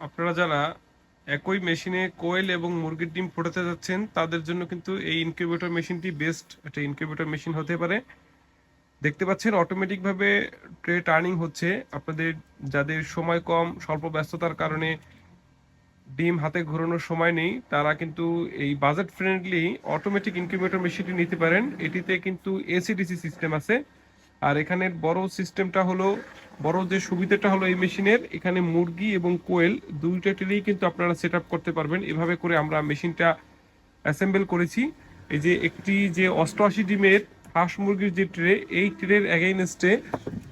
আপনারা যারা একই মেশিনে কোয়েল এবং মুরগির ডিম ফোটাতে যাচ্ছেন, তাদের জন্য কিন্তু এই ইনকিউবেটর মেশিনটি বেস্ট একটা ইনকিউবেটর মেশিন হতে পারে। দেখতে পাচ্ছেন অটোমেটিকভাবে ট্রে টার্নিং হচ্ছে। আপনাদের যাদের সময় কম, স্বল্প ব্যস্ততার কারণে ডিম হাতে ঘোরানোর সময় নেই, তারা কিন্তু এই বাজেট ফ্রেন্ডলি অটোমেটিক ইনকিউবেটর মেশিনটি নিতে পারেন। এটিতে কিন্তু এসিডিসি সিস্টেম আছে। আর এখানের বড় সিস্টেমটা হলো, বড় যে সুবিধাটা হলো এই মেশিনের, এখানে মুরগি এবং কোয়েল দুইটা টেলেই কিন্তু আপনারা সেট করতে পারবেন। এভাবে করে আমরা মেশিনটা অ্যাসেম্বল করেছি। এই যে একটি যে অষ্টআশি ডিমের হাঁস মুরগির যে ট্রে, এই ট্রের অ্যাগেইনস্টে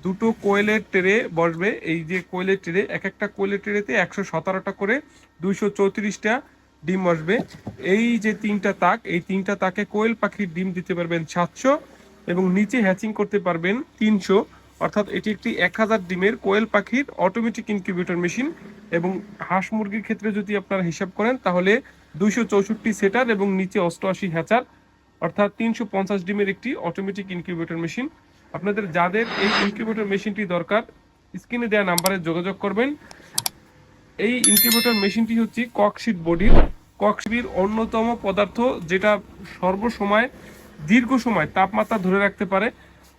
দুটো কোয়েলের ট্রে বসবে। এই যে কোয়েলের ট্রে, এক একটা কোয়েলের ট্রেতে একশো সতেরোটা করে দুইশো চৌত্রিশটা ডিম বসবে। এই যে তিনটা তাক, এই তিনটা তাকে কোয়েল পাখির ডিম দিতে পারবেন সাতশো। এবং নিচে হ্যাচিং করতে পারবেন তিনশো, অর্থাৎ এটি একটি এক হাজার ডিমের কোয়েল পাখির অটোমেটিক ইনকিউবেটর মেশিন এবং হাঁস মুরগির ক্ষেত্রে যদি আপনারা হিসাব করেন, তাহলে দুইশো চৌষট্টি সেটার এবং নিচে অষ্টআশি হ্যাচার অর্থাৎ তিনশো পঞ্চাশ ডিমের একটি অটোমেটিক ইনকিউবেটর মেশিন আপনাদের যাদের এই ইনকিউবেটর মেশিনটি দরকার স্ক্রিনে দেওয়া নাম্বারে যোগাযোগ করবেন। এই ইনকিউবেটর মেশিনটি হচ্ছে ককশিট বডির ককশিটের অন্যতম পদার্থ, যেটা সর্বসময় দীর্ঘ সময় তাপমাত্রা ধরে রাখতে পারে।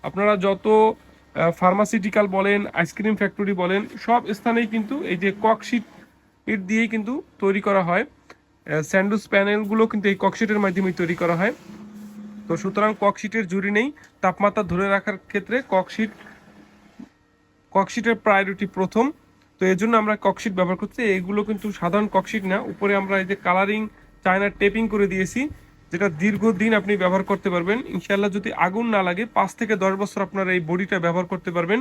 আপনারা যত ফার্মাসিউটিক্যাল বলেন আইসক্রিম ফ্যাক্টরি বলেন, সব স্থানেই কিন্তু এই যে ককশিট এর দিয়েই কিন্তু তৈরি করা হয়। স্যান্ডুস প্যানেলগুলো কিন্তু এই ককশিটের মাধ্যমে তৈরি করা হয়। তো সুতরাং ককশিটের জুড়ি নেই। তাপমাত্রা ধরে রাখার ক্ষেত্রে ককশিট ককশিটের প্রায়োরিটি প্রথম। তো এর জন্য আমরা ককশিট ব্যবহার করছি। এগুলো কিন্তু সাধারণ ককশিট না। উপরে আমরা এই যে কালারিং চায়নার টেপিং করে দিয়েছি। যেটা দীর্ঘদিন আপনি ব্যবহার করতে পারবেন। ইনশাল্লাহ যদি আগুন না লাগে, পাঁচ থেকে দশ বছর আপনার এই বডিটা ব্যবহার করতে পারবেন।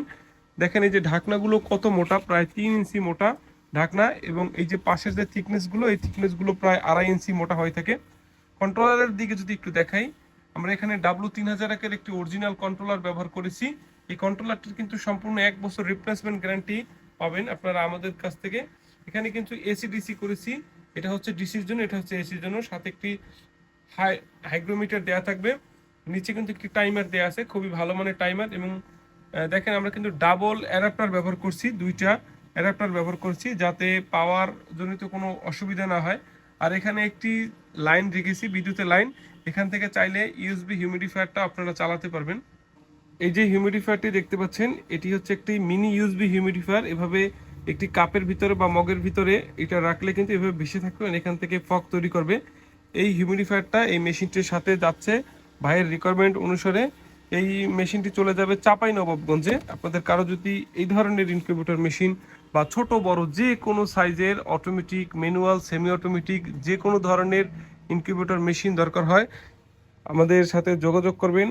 দেখেন এই যে ঢাকনাগুলো কত মোটা, প্রায় তিন ইঞ্চি মোটা ঢাকনা এবং এই যে পাশের যে থিকনেসগুলো, এই থিকনেসগুলো প্রায় আড়াই ইঞ্চি মোটা হয়ে থাকে। কন্ট্রোলারের দিকে যদি একটু দেখাই, আমরা এখানে ডাব্লু তিন হাজার একের একটি অরিজিনাল কন্ট্রোলার ব্যবহার করেছি। এই কন্ট্রোলারটির কিন্তু সম্পূর্ণ এক বছর রিপ্লেসমেন্ট গ্যারান্টি পাবেন আপনারা আমাদের কাছ থেকে। এখানে কিন্তু এসি ডিসি করেছি। এটা হচ্ছে ডিসির জন্য এটা হচ্ছে এসির জন্য। সাথে একটি হাই, হাইগ্রোমিটার দেওয়া থাকবে। নিচে কিন্তু একটি টাইমার দেওয়া আছে, খুবই ভালো মানের টাইমার এবং দেখেন আমরা কিন্তু ডাবল অ্যাডাপ্টার ব্যবহার করছি, দুইটা অ্যাডাপ্টার ব্যবহার করছি যাতে পাওয়ার জনিত কোনো অসুবিধা না হয়। আর এখানে একটি লাইন রেখেছি, বিদ্যুতের লাইন। এখান থেকে চাইলে ইউএসবি হিউমিডিফায়ারটা আপনারা চালাতে পারবেন। এই যে হিউমিডিফায়ারটি দেখতে পাচ্ছেন, এটি হচ্ছে একটি মিনি ইউএসবি হিউমিডিফায়ার। এভাবে একটি কাপের ভিতরে বা মগের ভিতরে এটা রাখলে কিন্তু এভাবে ভেসে থাকবে এখান থেকে ফগ তৈরি করবে। এই হিউমিডিফায়ারটা এই মেশিনটির সাথে যাচ্ছে। ভাইয়ের রিকোয়ারমেন্ট অনুসারে এই মেশিনটি চলে যাবে চাপাই নবাবগঞ্জে আপনাদের কারও যদি এই ধরনের ইনকিউবেটর মেশিন বা ছোট, বড় যে কোনো সাইজের অটোমেটিক ম্যানুয়াল সেমি অটোমেটিক যে কোনো ধরনের ইনকিউবেটর মেশিন দরকার হয়, আমাদের সাথে যোগাযোগ করবেন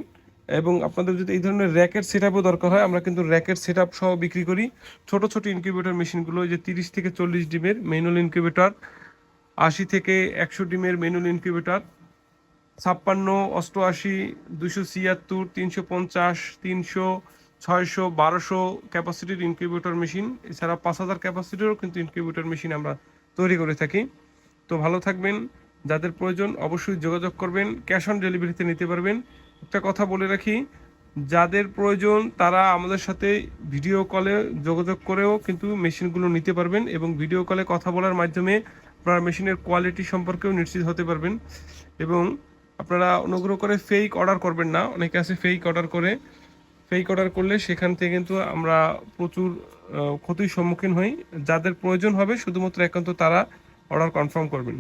এবং আপনাদের যদি এই ধরনের র্যাকেট সেট দরকার হয়, আমরা কিন্তু র্যাকেট সেট সহ বিক্রি করি। ছোট ছোট ইনকিউবেটর মেশিনগুলো যে তিরিশ থেকে চল্লিশ ডিমের ম্যানুয়াল ইনকিউবেটর আশি থেকে একশো ডিমের ম্যানুয়াল ইনকিউবেটর, ছাপ্পান্ন, অষ্টআশি দুশো ছিয়াত্তর, তিনশো পঞ্চাশ, তিনশো, ছয়শো, বারোশো ক্যাপাসিটির ইনকিউবেটর মেশিন। এছাড়া পাঁচ হাজার ক্যাপাসিটিরও কিন্তু ইনকিউবেটর মেশিন আমরা তৈরি করে থাকি। তো ভালো থাকবেন। যাদের প্রয়োজন অবশ্যই যোগাযোগ করবেন, ক্যাশ অন ডেলিভারিতে নিতে পারবেন। একটা কথা বলে রাখি, যাদের প্রয়োজন তারা আমাদের সাথে ভিডিও কলে যোগাযোগ করেও কিন্তু মেশিনগুলো নিতে পারবেন এবং ভিডিও কলে কথা বলার মাধ্যমে আপনারা মেশিনের কোয়ালিটি সম্পর্কেও নিশ্চিত হতে পারবেন। এবং আপনারা অনুগ্রহ করে ফেক অর্ডার করবেন না। অনেকে আছে ফেক অর্ডার করে। ফেক অর্ডার করলে সেখান থেকে কিন্তু আমরা প্রচুর ক্ষতির সম্মুখীন হই। যাদের প্রয়োজন হবে, শুধুমাত্র একান্ত তারা অর্ডার কনফার্ম করবেন।